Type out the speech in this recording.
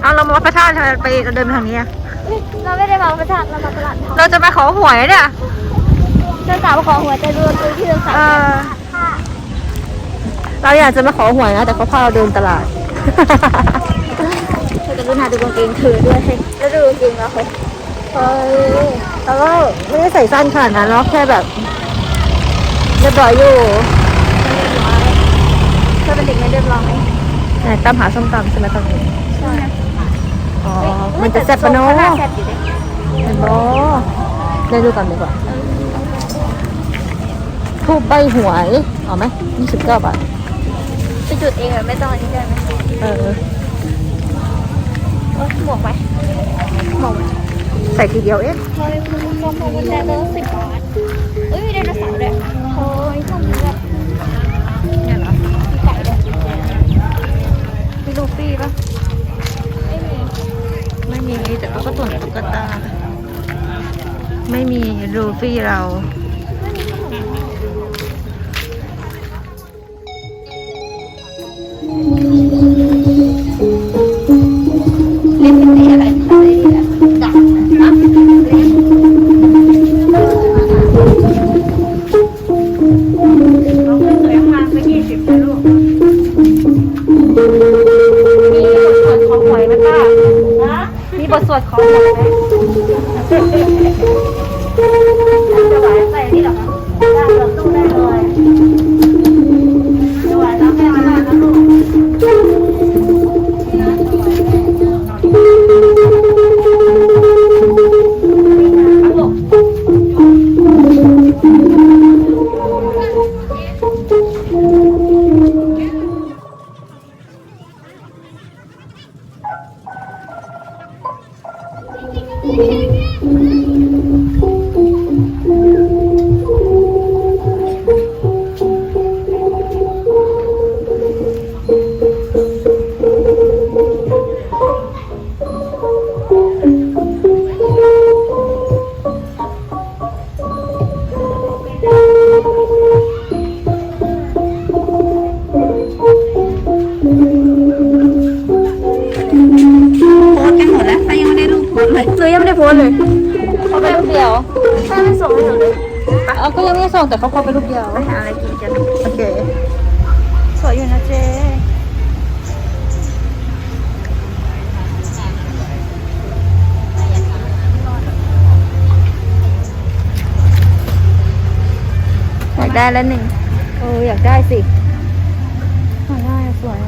เอาเรามาวัดพระธาตุทำไมไปเราเดินไปทางนี้อะเอ้ยเราไม่ได้มาประทานเรามาตลาดทองเราจะไปขอหวยเนี่ยเจ้าสาวของหัวใจรวมตัวที่เดินสายเออเราอยากจะมาขอหวยนะแต่เขาพาเราเดินตลาด เธอกรุณาดูกางเกงเธอด้วยแล้วดูกางเกงเราเฮ้ยเฮ้ยแล้วก็ไม่ได้ใส่สั้นขนาดนั้นเนาะแค่แบบเรียบร้อยอยู่เธอเป็นเด็กไม่เรียบร้อยไหนตามหาส้มตำใช่ไหมตอนนี้ใช่อ๋อ มันจะแซ่บปะเนาะน่าแซ่บอยู่ดิเห็นบ่ได้ดูกันดีกว่าทูบใบหวยเอาไหมยี่สิบเก้าบาทไปจุดเองเหรอไม่ต้องอันนี้ได้ไหมเออเอ้ยหมวกไหมหมวกไหมใส่ทีเดียวเอ๊ะเฮ้ยคุณมองมองมันแดงเลยสิบบาท องเป็นสวยมากเมื่อกี้สิบนะลูกมีบทสวดของหวยไหมป้านะมีบทสวดของหวยไหม Thank you. はい。 เลยหนูยังไม่ได้โพสเลยเขาไปรูปเดียวแม่ไม่ส่งให้หนูเลยเอาก็ยังไม่ได้ส่งแต่เขาพอไปรูปเดียวไปหาอะไรกินกันโอเคสวยอยู่นะเจ๊อยากได้แล้วหนึ่งเอออยากได้สิอยากได้อะสวย